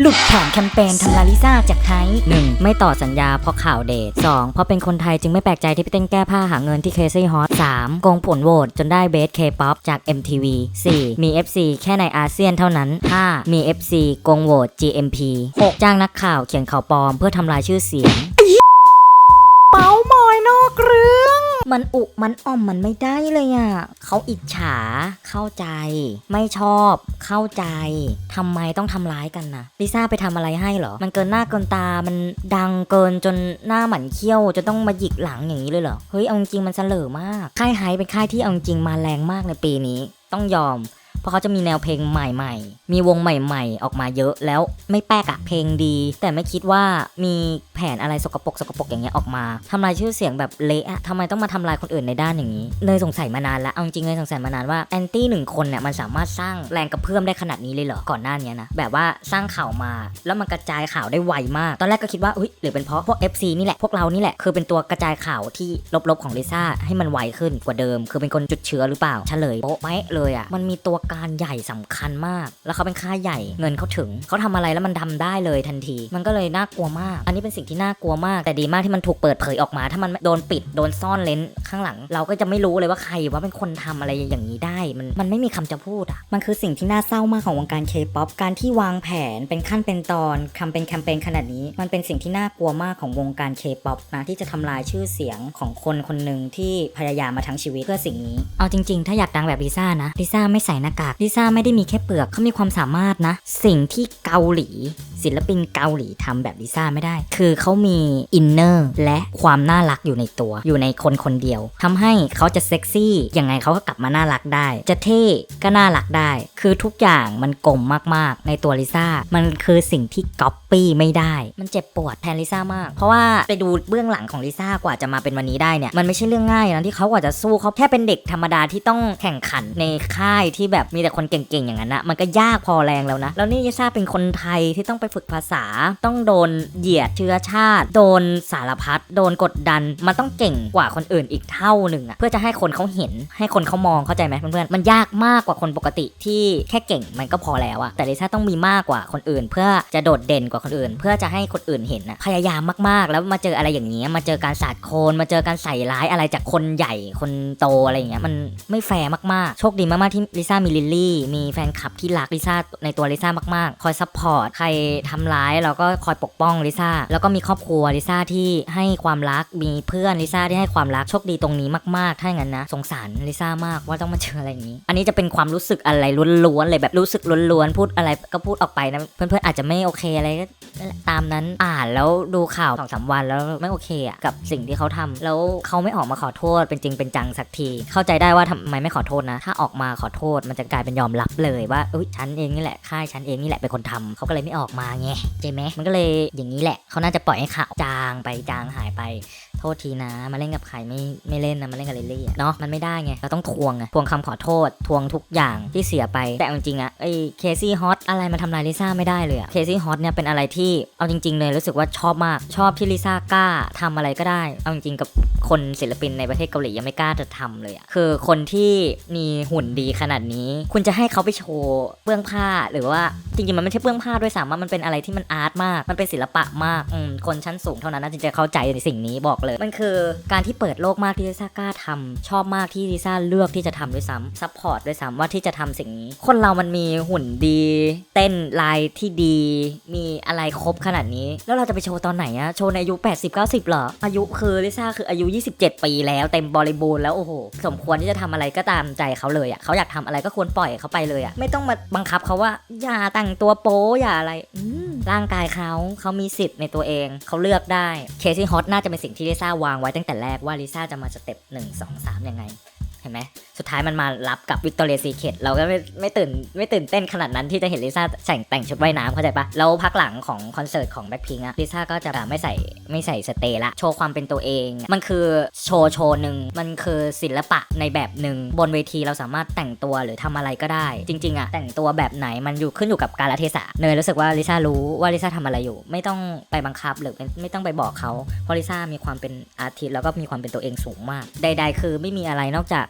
หลุดแผนแคมเปญทำลายลิซ่าจากไทย 1. ไม่ต่อสัญญาเพราะข่าวเดท 2. เพราะเป็นคนไทยจึงไม่แปลกใจที่พี่เต้นแก้ผ้าหาเงินที่เคซี่ฮอต 3. โกงผลโหวตจนได้เบสเคป๊อปจาก MTV 4. มี FC แค่ในอาเซียนเท่านั้น 5. มี FC โกงโหวต GMP 6. จ้างนักข่าวเขียนข่าวปลอมเพื่อทำลายชื่อเสียง มันอุมันอ่อมมันไม่ได้เลยอะเขาอิจฉา เข้าใจ ไม่ชอบ เข้าใจทำไมต้องทำร้ายกันนะลิซ่าไปทำอะไรให้เหรอ มันเกินหน้าเกินตา มันดังเกินจนหน้าหมันเขี้ยวจะต้องมาหยิกหลังอย่างนี้เลยเหรอ เฮ้ยเอาจริงมันเสลอมาก ค่ายไฮเป็นค่ายที่เอาจริงมาแรงมากในปีนี้ ต้องยอม เพราะเขาจะมีแนวเพลงใหม่ๆ มีวงใหม่ๆ ออกมาเยอะแล้วไม่แปลกอะเพลงดี แต่ไม่คิดว่ามีแผนอะไรสกปรกสกปรกอย่างเงี้ยออกมาทำลายชื่อเสียงแบบเละอะทำไมต้องมาทำลายคนอื่นในด้านอย่างนี้เนยสงสัยมานานแล้วเอาจริงเนยสงสัยมานานว่าแอนตี้หนึ่งคนเนี่ยมันสามารถสร้างแรงกระเพื่อมได้ขนาดนี้เลยเหรอก่อนหน้านี้นะแบบว่าสร้างข่าวมา แล้วมันกระจายข่าวได้ไวมาก ตอนแรกก็คิดว่าอุ้ยหรือเป็นเพราะพวก FC นี่แหละพวกเรานี่แหละคือเป็นตัวกระจายข่าวที่ลบๆของลิซ่าให้มันไวขึ้นกว่าเดิม คือเป็นคนจุดเชื้อหรือเปล่าเฉลยโป๊ะไหมเลยอะมันมีตัวการใหญ่สำคัญมาก แล้วเขาเป็นค่ายใหญ่เงินเขาถึง เขาทำอะไรแล้วมันทำได้เลยทันที มันก็เลยน่ากลัวมาก อันนี้เป็นสิ่งที่น่ากลัวมาก แต่ดีมากที่มันถูกเปิดเผยออกมา ถ้ามันโดนปิดโดนซ่อนเลนข้างหลัง เราก็จะไม่รู้เลยว่าใครว่าเป็นคนทำอะไรอย่างนี้ได้มันมันไม่มีคำจะพูดอะมันคือสิ่งที่น่าเศร้ามากของวงการเคป๊อปการที่วางแผนเป็นขั้นเป็นตอนทำเป็นแคมเปญขนาดนี้ มันเป็นสิ่งที่น่ากลัวมากของวงการเคป๊อปนะที่จะทำลายชื่อเสียงของคนคนหนึ่งที่พยายามมาทั้งชีวิตเพื่อสิ่งนี้เอาจริงๆ ถ้าอยากดังแบบลิซ่านะลิซ่าไม่ใส่หน้ากากลิซ่าไม่ได้มีแค่เปลือกเขามีความสามารถนะ สิ่งที่เกาหลี ศิลปินเกาหลีทำแบบลิซ่าไม่ได้ คือเขามีอินเนอร์และความน่ารักอยู่ในตัว อยู่ในคนคนเดียวทำให้เขาจะเซ็กซี่ยังไงเขาก็กลับมาน่ารักได้ จะเท่ก็น่ารักได้ คือทุกอย่างมันกลมมากๆ ในตัวลิซ่า มันคือสิ่งที่ก๊อปปี้ไม่ได้ มันเจ็บปวดแทนลิซ่ามาก เพราะว่าไปดูเบื้องหลังของลิซ่ากว่าจะมาเป็นวันนี้ได้เนี่ย มันไม่ใช่เรื่องง่ายนะที่เขากว่าจะสู้เขาแค่เป็นเด็กธรรมดาที่ต้องแข่งขันในค่ายที่แบบมีแต่คนเก่งๆอย่างนั้นนะมันก็ยากพอแรงแล้วนะ แล้วนี่ลิซ่าเป็นคนไทยที่ต้องไปฝึกภาษา ต้องโดนเหยียดเชื้อชาติ โดนสารพัดโดนกดดัน มันต้องเก่งกว่าคนอื่นอีกเท่าหนึ่งอะเพื่อจะให้คนเขาเห็นให้คนเขามองเข้าใจไหมเพื่อนๆมันยากมากกว่าคนปกติที่แค่เก่งมันก็พอแล้วอะแต่ลิซ่าต้องมีมากกว่าคนอื่น เพื่อจะโดดเด่นกว่าคนอื่น เพื่อจะให้คนอื่นเห็นอะพยายามมากๆ แล้วมาเจออะไรอย่างนี้มาเจอการสาดโคลนมาเจอการใส่ร้ายอะไรจากคนใหญ่คนโตอะไรอย่างเงี้ยมันไม่แฟร์มากๆ โชคดีมากๆที่ลิซ่ามีลิลลี่มีแฟนคลับที่รักลิซ่าในตัวลิซ่ามากๆ คอยซัพพอร์ตใครทำร้ายเราก็คอยปกป้องลิซ่าแล้วก็มีครอบครัวลิซ่าที่ให้ความรักมีเพื่อนลิซ่าที่ให้ความรักโชคดีตรงนี้มากๆถ้าอย่างนั้นนะสงสารลิซ่ามากว่าต้องมาเจออะไรอย่างนี้ อันนี้จะเป็นความรู้สึกอะไรล้วนๆเลยแบบรู้สึกล้วนๆพูดอะไรก็พูดออกไปนะเพื่อนๆอาจจะไม่โอเคอะไรก็ตามนั้นอ่านแล้วดูข่าวสองสามวันแล้วไม่โอเคอะกับสิ่งที่เขาทำแล้วเขาไม่ออกมาขอโทษเป็นจริงเป็นจังสักที เข้าใจได้ว่าทำไมไม่ขอโทษนะ ถ้าออกมาขอโทษมันจะกลายเป็นยอมรับเลยว่าเอ้ยฉันเองนี่แหละค่ายฉันเองนี่แหละเป็นคนทำเขาก็เลยไม่ออกมาไงใช่ไหมมันก็เลยอย่างนี้แหละเขาน่าจะปล่อยให้ข่าวจางไปจางหายไป โทษทีนะ มาเล่นกับใครไม่ไม่เล่นนะมาเล่นกับลิลลี่เนาะมันไม่ได้ไงเราต้องทวงไงทวงคำขอโทษ ทวงทุกอย่างที่เสียไปแต่จริงๆอะไอเคซี่ฮอตอะไรมาทำลายลิซ่าไม่ได้เลยอะเคซี่ฮอตเนี่ยเป็นอะไรที่เอาจริง ๆ เลยรู้สึกว่าชอบมากชอบที่ลิซ่ากล้าทำอะไรก็ได้ เอาจริงๆกับคนศิลปินในประเทศเกาหลียังไม่กล้าจะทำเลยอะคือคนที่มีหุ่นดีขนาดนี้ คุณจะให้เขาไปโชว์เบื้องผ้าหรือว่าจริงๆมันไม่ใช่เบื้องผ้าด้วยซ้ำอะมันเป็นอะไรที่มันอาร์ตมาก มันเป็นศิลปะมากอืมคนชั้นสูงเท่านั้นนะถึงจะเข้าใจในสิ่งนี้บอกเลยมันคือการที่เปิดโลกมากที่ลิซ่ากล้าทำชอบมากที่ลิซ่าเลือกที่จะทำด้วยซ้ำซัพพอร์ตด้วยซ้ำว่าที่จะทำสิ่งนี้ คนเรามันมีหุ่นดี เต้นลายที่ดี มีอะไรครบขนาดนี้ แล้วเราจะไปโชว์ตอนไหนอะโชว์ในอายุ 80 90เหรอ อายุคือลิซ่าคืออายุ 27 ปีแล้วเต็มบริบูรณ์แล้วโอ้โหสมควรที่จะทำอะไรก็ตามใจเขาเลยอะเขาอยากทำอะไรก็ควรปล่อยเขาไปเลยอะไม่ต้องมาบังคับเขาว่าอย่าแต่งตัวโป๊อย่าอะไรอืม ร่างกายเขาเขามีสิทธิ์ในตัวเอง เขาเลือกได้ เคซี่ฮอตน่าจะเป็นสิ่งที่ลิซ่าวางไว้ตั้งแต่แรกว่าลิซ่าจะมาสเต็ปหนึ่งสองสามยังไง เห็นไหมสุดท้ายมันมารับกับวิกตอเรียซีเคทเราก็ไม่ไม่ตื่นไม่ตื่นเต้นขนาดนั้นที่จะเห็นลิซ่าแต่งแต่งชุดว่ายน้ำเข้าใจปะแล้วพักหลังของคอนเสิร์ตของแบ็คพิงอะลิซ่าก็จะไม่ใส่ไม่ใส่สเตย์ละ โชว์ความเป็นตัวเอง มันคือโชว์โชว์หนึ่งมันคือศิลปะในแบบหนึ่งบนเวทีเราสามารถแต่งตัวหรือทำอะไรก็ได้ จริงๆอะแต่งตัวแบบไหนมันอยู่ขึ้นอยู่กับกาลเทศะเนยรู้สึกว่าลิซ่ารู้ว่าลิซ่าทำอะไรอยู่ ไม่ต้องไปบังคับหรือไม่ไม่ต้องไปบอกเขาเพราะลิซ่ามีความเป็นอาร์ติสแล้วก็มีความเป็นตัวเองสูงมาก ใด ๆ คือไม่มีอะไรนอกจาก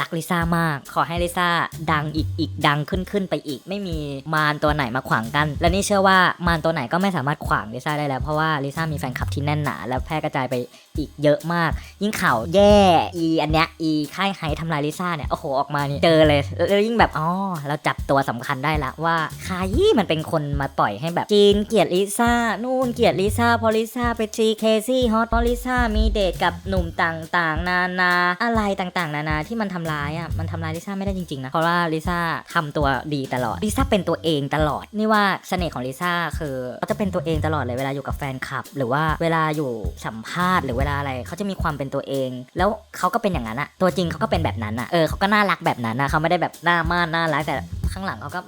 รักลิซ่ามาก ขอให้ลิซ่าดังอีกอีกดังขึ้นขึ้นไปอีก ไม่มีมารตัวไหนมาขวางกัน และนี่เชื่อว่ามารตัวไหนก็ไม่สามารถขวางลิซ่าได้แล้วเพราะว่าลิซ่ามีแฟนคลับที่แน่นหนา และแพร่กระจายไปอีกเยอะมาก ยิ่งข่าวแย่อีอันเนี้ยอีค่ายไฮทำลายลิซ่าเนี่ยโอ้โหออกมานี่เจอเลยแล้วยิ่งแบบอ๋อเราจับตัวสำคัญได้ละว่าใครมันเป็นคนมาปล่อยให้แบบจีนเกลียดลิซ่านู่นเกลียดลิซ่าพอลิซ่าไปทีเคซี่ฮอตพอลิซ่ามีเดทกับหนุ่มต่างๆ นานาอะไรต่างๆ นานาที่มันทำร้ายอะมันทำร้ายลิซ่าไม่ได้จริงๆนะเพราะว่าลิซ่าทำตัวดีตลอดลิซ่าเป็นตัวเองตลอด นี่ว่าเสน่ห์ของลิซ่าคือเขาจะเป็นตัวเองตลอดเลยเวลาอยู่กับแฟนคลับ หรือว่าเวลาอยู่สัมภาษณ์หรือเวลาอะไรเขาจะมีความเป็นตัวเอง แล้วเขาก็เป็นอย่างนั้นอะตัวจริงเขาก็เป็นแบบนั้นอะเออเขาก็น่ารักแบบนั้นอะเขาไม่ได้แบบหน้าม่านน่ารักแต่ข้างหลังเขาก็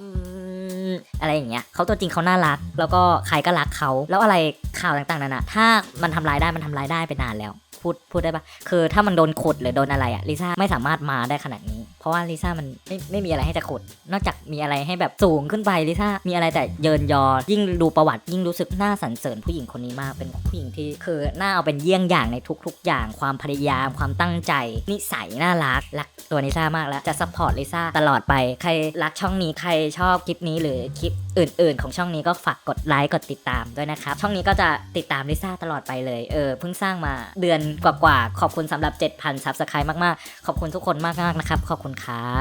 อะไรอย่างเงี้ยเขาตัวจริงเขาน่ารัก แล้วก็ใครก็รักเขาแล้วอะไรข่าวต่างๆนั่นอะถ้ามันทำลายได้มันทำลายได้ไปนานแล้ว พูดพูดได้ปะคือถ้ามันโดนขุดหรือโดนอะไรอะลิซ่าไม่สามารถมาได้ขนาดนี้ เพราะว่าลิซ่ามันไม่ไม่มีอะไรให้จะขุด นอกจากมีอะไรให้แบบสูงขึ้นไปลิซ่ามีอะไรแต่เยินยอ ยิ่งดูประวัติยิ่งรู้สึกน่าสรรเสริญผู้หญิงคนนี้มากเป็นผู้หญิงที่คือน่าเอาเป็นเยี่ยงอย่างในทุก ๆ อย่าง ความพยายามความตั้งใจ นิสัยน่ารักรักตัวลิซ่ามากแล้วจะซัพพอร์ตลิซ่าตลอดไปใครรักช่องนี้ใครชอบคลิปนี้หรือคลิปอื่น ๆ ของช่องนี้ก็ฝากกดไลค์กดติดตามด้วยนะครับช่องนี้ก็จะติดตามลิซ่าตลอดไปเลยเออเพิ่งสร้างมาเดือนกว่าๆขอบคุณสำหรับ 7,000ซับสไครต์มากๆขอบคุณทุกคนมากๆนะครับขอบคุณครับ